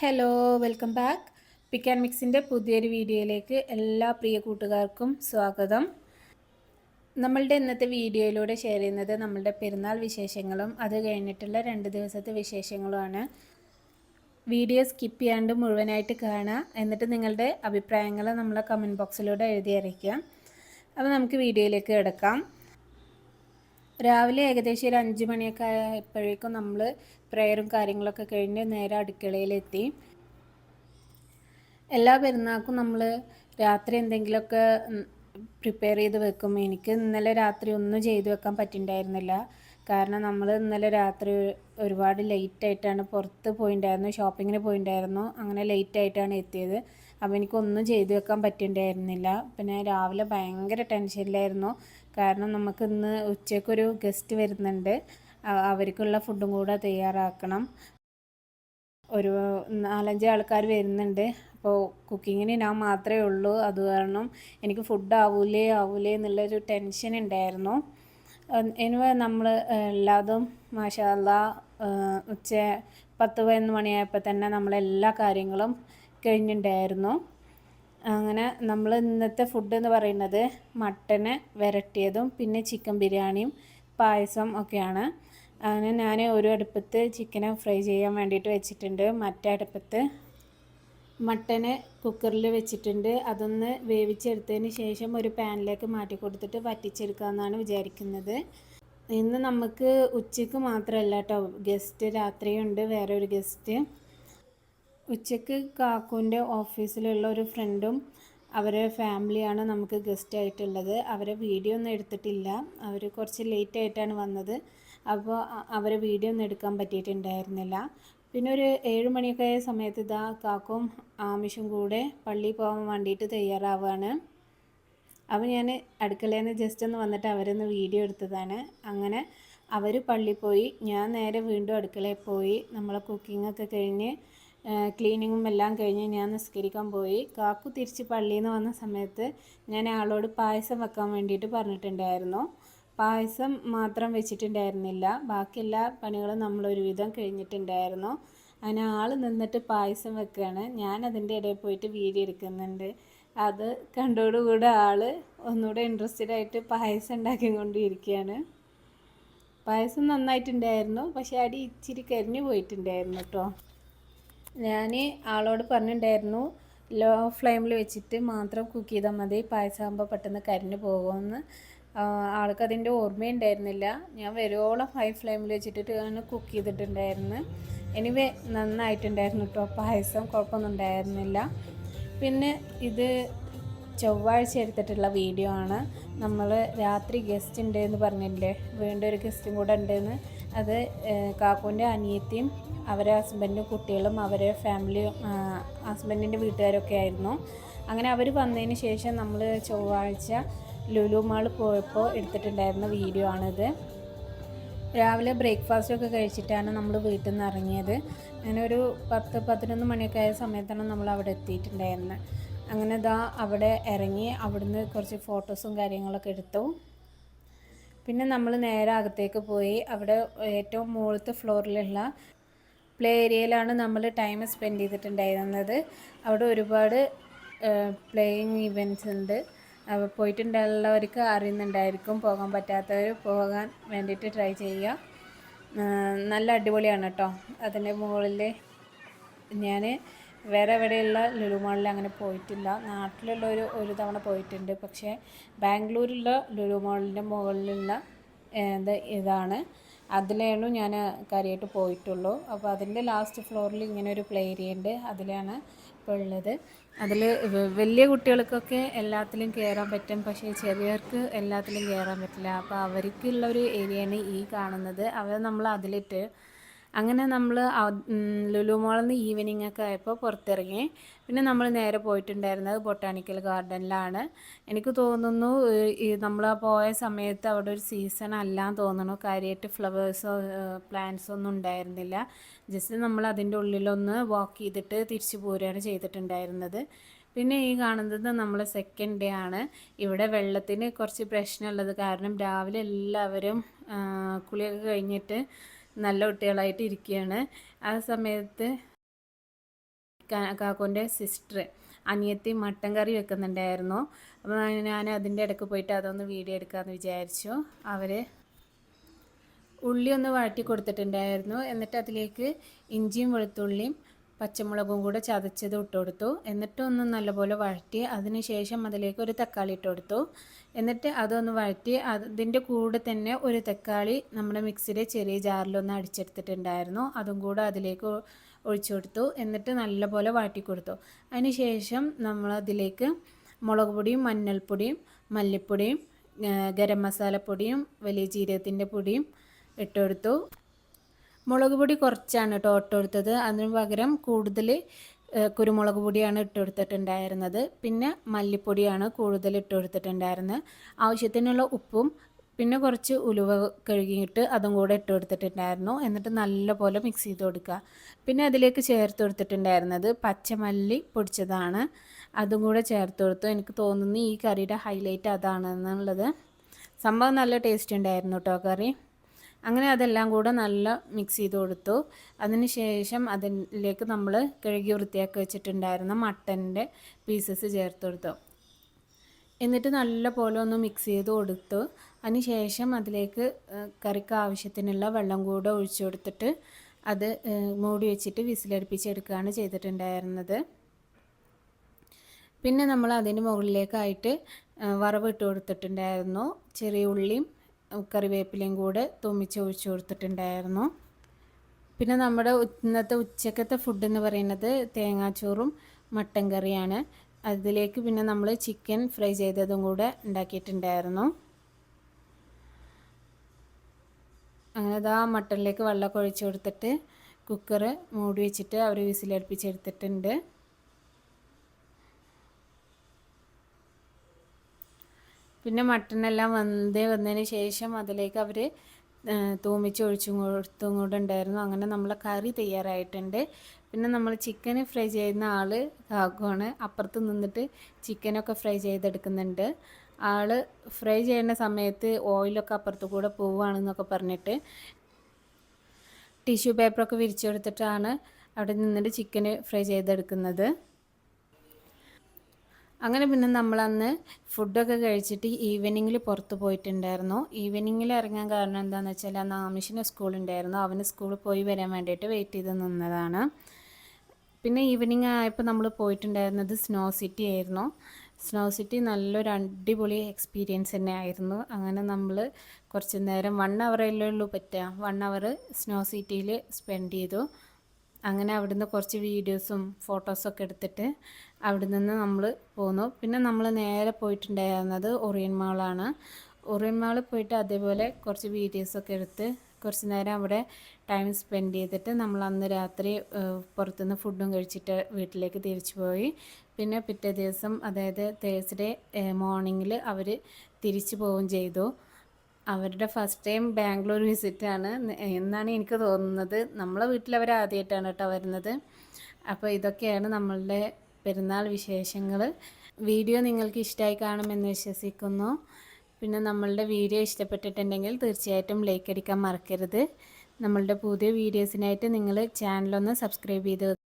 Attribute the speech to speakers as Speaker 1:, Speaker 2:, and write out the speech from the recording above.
Speaker 1: Hello welcome back pick and മിക്സിന്റെ പുതിയൊരു വീഡിയോയിലേക്ക് എല്ലാ പ്രിയ കൂട്ടുകാർക്കും സ്വാഗതം. നമ്മളുടെ ഇന്നത്തെ വീഡിയോയിലൂടെ ഷെയർ ചെയ്യുന്നത് നമ്മളുടെ പെരുന്നാൾ വിശേഷങ്ങളും അത് കഴിഞ്ഞിട്ടുള്ള രണ്ട് ദിവസത്തെ വിശേഷങ്ങളുമാണ്. വീഡിയോ സ്കിപ്പ് ചെയ്യാണ്ട് മുഴുവനായിട്ട് കാണുക. എന്നിട്ട് നിങ്ങളുടെ അഭിപ്രായങ്ങൾ നമ്മളെ കമന്റ് ബോക്സിലൂടെ എഴുതി അറിയിക്കാം അപ്പോൾ നമുക്ക് വീഡിയോയിലേക്ക് കിടക്കാം. രാവിലെ ഏകദേശം ഒരു അഞ്ച് മണിയൊക്കെ ആയപ്പോഴേക്കും നമ്മൾ പ്രെയറും കാര്യങ്ങളൊക്കെ കഴിഞ്ഞ് നേരെ അടുക്കളയിലെത്തി. എല്ലാ പെരുന്നാൾക്കും നമ്മൾ രാത്രി എന്തെങ്കിലുമൊക്കെ പ്രിപ്പയർ ചെയ്ത് വെക്കും. എനിക്ക് ഇന്നലെ രാത്രി ഒന്നും ചെയ്തു വെക്കാൻ പറ്റിണ്ടായിരുന്നില്ല. കാരണം നമ്മൾ ഇന്നലെ രാത്രി ഒരുപാട് ലേറ്റ് ആയിട്ടാണ് പുറത്ത് പോയിണ്ടായിരുന്നു ഷോപ്പിങ്ങിന് പോയിണ്ടായിരുന്നു. അങ്ങനെ ലേറ്റ് ആയിട്ടാണ് എത്തിയത്. അപ്പോൾ എനിക്കൊന്നും ചെയ്തു വെക്കാൻ പറ്റിയിട്ടുണ്ടായിരുന്നില്ല പിന്നെ രാവിലെ ഭയങ്കര ടെൻഷനിലായിരുന്നു. കാരണം നമുക്ക് ഇന്ന് ഗസ്റ്റ് വരുന്നുണ്ട്. അവർക്കുള്ള ഫുഡും കൂടെ തയ്യാറാക്കണം. ഒരു നാലഞ്ച് ആൾക്കാർ വരുന്നുണ്ട്. അപ്പോൾ കുക്കിങ്ങിന് ഞാൻ മാത്രമേ ഉള്ളൂ. അത് കാരണം എനിക്ക് ഫുഡ് ആവൂലേ ആവൂലേ എന്നുള്ളൊരു ടെൻഷൻ ഉണ്ടായിരുന്നു. എനിവേ നമ്മൾ എല്ലാതും മാഷാല്ല ഉച്ച പത്ത് പതിനൊന്ന് മണിയായപ്പോൾ തന്നെ നമ്മളെല്ലാ കാര്യങ്ങളും കഴിഞ്ഞിട്ടുണ്ടായിരുന്നു അങ്ങനെ നമ്മൾ ഇന്നത്തെ ഫുഡ് എന്ന് പറയുന്നത് മട്ടന് വരട്ടിയതും പിന്നെ ചിക്കൻ ബിരിയാണിയും പായസം ഒക്കെയാണ്. അങ്ങനെ ഞാൻ ഒരു അടുപ്പത്ത് ചിക്കനെ ഫ്രൈ ചെയ്യാൻ വേണ്ടിയിട്ട് വെച്ചിട്ടുണ്ട്. മറ്റേ അടുപ്പത്ത് മട്ടന് കുക്കറിൽ വെച്ചിട്ടുണ്ട്. അതൊന്ന് വേവിച്ചെടുത്തതിന് ശേഷം ഒരു പാനിലേക്ക് മാറ്റി കൊടുത്തിട്ട് വറ്റിച്ചെടുക്കാമെന്നാണ് വിചാരിക്കുന്നത്. ഇന്ന് നമുക്ക് ഉച്ചയ്ക്ക് മാത്രമല്ല കേട്ടോ ഗസ്റ്റ് രാത്രിയുണ്ട്. വേറെ ഒരു ഗസ്റ്റ് ഉച്ചയ്ക്ക് കാക്കുവിന്റെ ഓഫീസിലുള്ള ഒരു ഫ്രണ്ടും അവരെ ഫാമിലിയാണ് നമുക്ക് ഗസ്റ്റ് ആയിട്ടുള്ളത്. അവരെ വീഡിയോ ഒന്നും എടുത്തിട്ടില്ല. അവർ കുറച്ച് ലേറ്റ് ആയിട്ടാണ് വന്നത്. അപ്പോൾ അവരെ വീഡിയോ ഒന്നും എടുക്കാൻ പറ്റിയിട്ടുണ്ടായിരുന്നില്ല. പിന്നെ ഒരു ഏഴ് മണിയൊക്കെ ആയ സമയത്ത് ഇതാ കാക്കും ആമിഷും കൂടെ പള്ളിയിൽ പോകാൻ വേണ്ടിയിട്ട് തയ്യാറാവുകയാണ് അപ്പോൾ ഞാൻ അടുക്കളയിൽ ജസ്റ്റ് ഒന്ന് വന്നിട്ട് അവരൊന്ന് വീഡിയോ എടുത്തതാണ്. അങ്ങനെ അവർ പള്ളിയിൽ പോയി. ഞാൻ നേരെ വീണ്ടും അടുക്കളയിൽ പോയി. നമ്മളെ കുക്കിങ്ങൊക്കെ കഴിഞ്ഞ് ക്ലീനിങ്ങും എല്ലാം കഴിഞ്ഞ് ഞാൻ നിസ്കരിക്കാൻ പോയി. കാക്കു തിരിച്ച് പള്ളിയിൽ നിന്ന് വന്ന സമയത്ത് ഞാൻ ആളോട് പായസം വെക്കാൻ വേണ്ടിയിട്ട് പറഞ്ഞിട്ടുണ്ടായിരുന്നു. പായസം മാത്രം വെച്ചിട്ടുണ്ടായിരുന്നില്ല. ബാക്കി എല്ലാ പണികളും നമ്മൾ ഒരുവിധം കഴിഞ്ഞിട്ടുണ്ടായിരുന്നു. അങ്ങനെ ആൾ നിന്നിട്ട് പായസം വെക്കുകയാണ് ഞാൻ അതിന്റെ ഇടയിൽ പോയിട്ട് വീഡിയോ എടുക്കുന്നുണ്ട്. അത് കണ്ടോടുകൂടെ ആൾ ഒന്നുകൂടെ ഇൻട്രസ്റ്റഡ് ആയിട്ട് പായസം ഉണ്ടാക്കിക്കൊണ്ടിരിക്കുകയാണ്. പായസം നന്നായിട്ടുണ്ടായിരുന്നു. പക്ഷേ അടി ഇച്ചിരി കരിഞ്ഞു പോയിട്ടുണ്ടായിരുന്നു കേട്ടോ. ഞാൻ ആളോട് പറഞ്ഞിട്ടുണ്ടായിരുന്നു ലോ ഫ്ലെയിമിൽ വെച്ചിട്ട് മാത്രം കുക്ക് ചെയ്താൽ മതി പായസമാകുമ്പോൾ പെട്ടെന്ന് കരിഞ്ഞു പോകുമെന്ന് ആൾക്ക് അതിന്റെ ഓർമ്മയുണ്ടായിരുന്നില്ല. ഞാൻ വരുവോളം ഹൈ ഫ്ലെയിമിൽ വെച്ചിട്ടാണ് കുക്ക് ചെയ്തിട്ടുണ്ടായിരുന്നു. എനിവേ നന്നായിട്ടുണ്ടായിരുന്നു കേട്ടോ പായസം കുഴപ്പമൊന്നും ഉണ്ടായിരുന്നില്ല. പിന്നെ ഇത് ചൊവ്വാഴ്ച എടുത്തിട്ടുള്ള വീഡിയോ ആണ്. നമ്മൾ രാത്രി ഗസ്റ്റ് ഉണ്ട് എന്ന് പറഞ്ഞില്ലേ? വീണ്ടും ഒരു ഗസ്റ്റും കൂടെ ഉണ്ടെന്ന് അത് കാക്കൂന്റെ അനിയത്തിയും അവരെ ഹസ്ബൻഡും കുട്ടികളും അവരെ ഫാമിലിയും ഹസ്ബൻഡിന്റെ വീട്ടുകാരൊക്കെ ആയിരുന്നു. അങ്ങനെ അവർ വന്നതിന് ശേഷം നമ്മൾ ചൊവ്വാഴ്ച ലുലു മാൾ പോയപ്പോൾ എടുത്തിട്ടുണ്ടായിരുന്ന വീഡിയോ ആണിത്. രാവിലെ ബ്രേക്ക്ഫാസ്റ്റൊക്കെ കഴിച്ചിട്ടാണ് നമ്മൾ വീട്ടിൽ നിന്ന് ഇറങ്ങിയത്. അങ്ങനെ ഒരു പത്ത് പതിനൊന്ന് മണിയൊക്കെ ആയ സമയത്താണ് നമ്മൾ അവിടെ എത്തിയിട്ടുണ്ടായിരുന്നത് അങ്ങനെ ഇതാ അവിടെ ഇറങ്ങി അവിടുന്ന് കുറച്ച് ഫോട്ടോസും കാര്യങ്ങളൊക്കെ എടുത്തു. പിന്നെ നമ്മൾ നേരെ അകത്തേക്ക് പോയി. അവിടെ ഏറ്റവും മുകളിലത്തെ ഫ്ലോറിലുള്ള പ്ലേ ഏരിയയിലാണ് നമ്മൾ ടൈം സ്പെൻഡ് ചെയ്തിട്ടുണ്ടായിരുന്നത്. അവിടെ ഒരുപാട് പ്ലേയിങ് ഇവന്റ്സ് ഉണ്ട്. പോയിട്ടുണ്ടുള്ളവർക്ക് അറിയുന്നുണ്ടായിരിക്കും. പോകാൻ പറ്റാത്തവർ പോകാൻ വേണ്ടിയിട്ട് ട്രൈ ചെയ്യുക. നല്ല അടിപൊളിയാണ് കേട്ടോ. അതിന്റെ മുകളിൽ ഞാൻ വേറെ എവിടെയുള്ള ലുലുമാളിൽ അങ്ങനെ പോയിട്ടില്ല. നാട്ടിലുള്ള ഒരു ഒരു തവണ പോയിട്ടുണ്ട്. പക്ഷേ ബാംഗ്ലൂരിലുള്ള ലുലുമാളിന്റെ മുകളിലുള്ള ഇതാണ്. അതിലാണ് ഞാൻ കാര്യമായിട്ട് പോയിട്ടുള്ളൂ. അപ്പോൾ അതിന്റെ ലാസ്റ്റ് ഫ്ലോറിൽ ഇങ്ങനെ ഒരു പ്ലേ ഏരിയ ഉണ്ട്. അതിലാണ് ഇപ്പോൾ ഉള്ളത്. അതിൽ വലിയ കുട്ടികൾക്കൊക്കെ എല്ലാത്തിലും കയറാൻ പറ്റും. പക്ഷേ ചെറിയവർക്ക് എല്ലാത്തിലും കയറാൻ പറ്റില്ല. അപ്പോൾ അവർക്കുള്ള ഒരു ഏരിയയാണ് ഈ കാണുന്നത്. അവർ നമ്മൾ അതിലിട്ട് അങ്ങനെ നമ്മൾ ലുലു മോളിൽ നിന്ന് ഈവനിങ് ഒക്കെ ആയപ്പോൾ പുറത്തിറങ്ങി. പിന്നെ നമ്മൾ നേരെ പോയിട്ടുണ്ടായിരുന്നത് ബൊട്ടാണിക്കൽ ഗാർഡനിലാണ് എനിക്ക് തോന്നുന്നു നമ്മൾ പോയ സമയത്ത് അവിടെ ഒരു സീസൺ അല്ലാന്ന് തോന്നുന്നു. കാര്യമായിട്ട് ഫ്ലവേഴ്സോ പ്ലാന്റ്സോ ഒന്നും ഉണ്ടായിരുന്നില്ല. ജസ്റ്റ് നമ്മൾ അതിന്റെ ഉള്ളിലൊന്ന് വാക്ക് ചെയ്തിട്ട് തിരിച്ചു പോരുകയാണ് ചെയ്തിട്ടുണ്ടായിരുന്നത്. പിന്നെ ഈ കാണുന്നത് നമ്മൾ സെക്കൻഡ് ഡേ ആണ്. ഇവിടെ വെള്ളത്തിന് കുറച്ച് പ്രശ്നമുള്ളത് കാരണം രാവിലെ എല്ലാവരും കുളിയൊക്കെ കഴിഞ്ഞിട്ട് നല്ല കുട്ടികളായിട്ട് ഇരിക്കുകയാണ് ആ സമയത്ത് കാക്കോന്റെ സിസ്റ്റർ അനിയത്തി മട്ടൻ കറി വെക്കുന്നുണ്ടായിരുന്നു. അപ്പോൾ ഞാൻ അതിന്റെ ഇടയ്ക്ക് പോയിട്ട് അതൊന്ന് വീഡിയോ എടുക്കാമെന്ന് വിചാരിച്ചു. അവർ ഉള്ളി ഒന്ന് വാട്ടി കൊടുത്തിട്ടുണ്ടായിരുന്നു. എന്നിട്ട് അതിലേക്ക് ഇഞ്ചിയും വെളുത്തുള്ളിയും പച്ചമുളകും കൂടെ ചതച്ചത് ഇട്ട് കൊടുത്തു. എന്നിട്ട് ഒന്ന് നല്ലപോലെ വഴറ്റി അതിനുശേഷം അതിലേക്ക് ഒരു തക്കാളി ഇട്ട് കൊടുത്തു. എന്നിട്ട് അതൊന്ന് വഴറ്റി അതിന്റെ കൂടെ തന്നെ ഒരു തക്കാളി നമ്മുടെ മിക്സിയുടെ ചെറിയ ജാറിലൊന്ന് അടിച്ചെടുത്തിട്ടുണ്ടായിരുന്നു. അതും കൂടെ അതിലേക്ക് ഒഴിച്ചു കൊടുത്തു. എന്നിട്ട് നല്ലപോലെ വാട്ടി കൊടുത്തു. അതിന് ശേഷം നമ്മൾ അതിലേക്ക് മുളക് പൊടിയും മഞ്ഞൾപ്പൊടിയും മല്ലിപ്പൊടിയും ഗരം മസാലപ്പൊടിയും വലിയ ജീരകത്തിന്റെ പൊടിയും ഇട്ടുകൊടുത്തു മുളക് പൊടി കുറച്ചാണ് കേട്ടോ ഇട്ടുകൊടുത്തത് അതിന് പകരം കൂടുതൽ കുരുമുളക് പൊടിയാണ് ഇട്ടുകൊടുത്തിട്ടുണ്ടായിരുന്നത് പിന്നെ മല്ലിപ്പൊടിയാണ് കൂടുതൽ ഇട്ടുകൊടുത്തിട്ടുണ്ടായിരുന്നത് ആവശ്യത്തിനുള്ള ഉപ്പും പിന്നെ കുറച്ച് ഉലുവ കഴുകിയിട്ട് അതും കൂടെ ഇട്ട് കൊടുത്തിട്ടുണ്ടായിരുന്നു എന്നിട്ട് നല്ലപോലെ മിക്സ് ചെയ്ത് കൊടുക്കുക. പിന്നെ അതിലേക്ക് ചേർത്ത് കൊടുത്തിട്ടുണ്ടായിരുന്നത് പച്ചമല്ലി പൊടിച്ചതാണ്. അതും കൂടെ ചേർത്ത് കൊടുത്തു. എനിക്ക് തോന്നുന്നു ഈ കറിയുടെ ഹൈലൈറ്റ് അതാണെന്നുള്ളത്. സംഭവം നല്ല ടേസ്റ്റ് ഉണ്ടായിരുന്നു കേട്ടോ കറി. അങ്ങനെ അതെല്ലാം കൂടെ നല്ല മിക്സ് ചെയ്ത് കൊടുത്തു. അതിന് ശേഷം അതിലേക്ക് നമ്മൾ കഴുകി വൃത്തിയാക്കി വെച്ചിട്ടുണ്ടായിരുന്ന മട്ടന്റെ പീസസ് ചേർത്ത് കൊടുത്തു. എന്നിട്ട് നല്ല പോലെ ഒന്ന് മിക്സ് ചെയ്ത് കൊടുത്തു. അതിന് ശേഷം അതിലേക്ക് കറിക്ക് ആവശ്യത്തിനുള്ള വെള്ളം കൂടെ ഒഴിച്ചു കൊടുത്തിട്ട് അത് മൂടി വെച്ചിട്ട് വിസിലടുപ്പിച്ചെടുക്കുകയാണ് ചെയ്തിട്ടുണ്ടായിരുന്നത്. പിന്നെ നമ്മൾ അതിന് മുകളിലേക്കായിട്ട് വറവ് ഇട്ട് കൊടുത്തിട്ടുണ്ടായിരുന്നു. ചെറിയ ഉള്ളിയും കറിവേപ്പിലയും കൂടെ തുമ്മിച്ച് ഒഴിച്ച് കൊടുത്തിട്ടുണ്ടായിരുന്നു. പിന്നെ നമ്മുടെ ഇന്നത്തെ ഉച്ചക്കത്തെ ഫുഡ് എന്ന് പറയുന്നത് തേങ്ങാച്ചോറും മട്ടൻ കറിയാണ്. അതിലേക്ക് പിന്നെ നമ്മൾ ചിക്കൻ ഫ്രൈ ചെയ്തതും കൂടെ ഉണ്ടാക്കിയിട്ടുണ്ടായിരുന്നു. അങ്ങനെ ആ മട്ടനിലേക്ക് വെള്ളമൊക്കെ ഒഴിച്ച് കൊടുത്തിട്ട് കുക്കർ മൂടി വെച്ചിട്ട് അവർ വിസിലടുപ്പിച്ചെടുത്തിട്ടുണ്ട് പിന്നെ മട്ടനെല്ലാം വന്നേ വന്നതിന് ശേഷം അതിലേക്ക് അവർ തൂമിച്ച് ഒഴിച്ചും കൊടുത്തും കൂടെ ഉണ്ടായിരുന്നു. അങ്ങനെ നമ്മളെ കറി തയ്യാറായിട്ടുണ്ട്. പിന്നെ നമ്മൾ ചിക്കൻ ഫ്രൈ ചെയ്യുന്ന ആൾ കാക്കുവാണ് അപ്പുറത്ത് നിന്നിട്ട് ചിക്കനൊക്കെ ഫ്രൈ ചെയ്തെടുക്കുന്നുണ്ട്. ആൾ ഫ്രൈ ചെയ്യുന്ന സമയത്ത് ഓയിലൊക്കെ അപ്പുറത്ത് കൂടെ പോവുകയാണെന്നൊക്കെ പറഞ്ഞിട്ട് ടിഷ്യൂ പേപ്പറൊക്കെ വിരിച്ചു കൊടുത്തിട്ടാണ് അവിടെ നിന്നിട്ട് ചിക്കൻ ഫ്രൈ ചെയ്തെടുക്കുന്നത്. അങ്ങനെ പിന്നെ നമ്മളന്ന് ഫുഡൊക്കെ കഴിച്ചിട്ട് ഈവനിങ്ങിൽ പുറത്ത് പോയിട്ടുണ്ടായിരുന്നു. ഈവനിങ്ങിൽ ഇറങ്ങാൻ കാരണം എന്താണെന്ന് വെച്ചാൽ അന്ന് ആമിഷിന് സ്കൂളുണ്ടായിരുന്നു അവന് സ്കൂളിൽ പോയി വരാൻ വേണ്ടിയിട്ട് വെയിറ്റ് ചെയ്ത് നിന്നതാണ്. പിന്നെ ഈവനിങ് ആയപ്പോൾ നമ്മൾ പോയിട്ടുണ്ടായിരുന്നത് സ്നോ സിറ്റി ആയിരുന്നു. സ്നോ സിറ്റി നല്ലൊരു അടിപൊളി എക്സ്പീരിയൻസ് തന്നെ ആയിരുന്നു. അങ്ങനെ നമ്മൾ കുറച്ച് നേരം വൺ അവറല്ലേ ഉള്ളൂ പറ്റുക. വൺ അവർ സ്നോ സിറ്റിയിൽ സ്പെൻഡ് ചെയ്തു. അങ്ങനെ അവിടുന്ന് കുറച്ച് വീഡിയോസും ഫോട്ടോസൊക്കെ എടുത്തിട്ട് അവിടെ നിന്ന് നമ്മൾ പോന്നു. പിന്നെ നമ്മൾ നേരെ പോയിട്ടുണ്ടായിരുന്നത് ഒറിയൻ മാളാണ്. ഒറിയൻ മാളിൽ പോയിട്ട് അതേപോലെ കുറച്ച് വീഡിയോസൊക്കെ എടുത്ത് കുറച്ച് നേരം അവിടെ ടൈം സ്പെൻഡ് ചെയ്തിട്ട് നമ്മൾ അന്ന് രാത്രി പുറത്തുനിന്ന് ഫുഡും കഴിച്ചിട്ട് വീട്ടിലേക്ക് തിരിച്ചു പോയി. പിന്നെ പിറ്റേ ദിവസം അതായത് തേഴ്സ്ഡേ മോർണിംഗിൽ അവർ തിരിച്ചു പോവുകയും ചെയ്തു. അവരുടെ ഫസ്റ്റ് ടൈം ബാംഗ്ലൂർ വിസിറ്റാണ് എന്നാണ് എനിക്ക് തോന്നുന്നത്. നമ്മളെ വീട്ടിൽ അവർ ആദ്യമായിട്ടാണ് കേട്ടോ വരുന്നത്. അപ്പോൾ ഇതൊക്കെയാണ് നമ്മളുടെ പെരുന്നാൾ വിശേഷങ്ങൾ വീഡിയോ നിങ്ങൾക്ക് ഇഷ്ടമായി കാണുമെന്ന് വിശ്വസിക്കുന്നു. പിന്നെ നമ്മളുടെ വീഡിയോ ഇഷ്ടപ്പെട്ടിട്ടുണ്ടെങ്കിൽ തീർച്ചയായിട്ടും ലൈക്ക് അടിക്കാൻ മറക്കരുത്. നമ്മളുടെ പുതിയ വീഡിയോസിനായിട്ട് നിങ്ങൾ ചാനലൊന്ന് സബ്സ്ക്രൈബ് ചെയ്ത്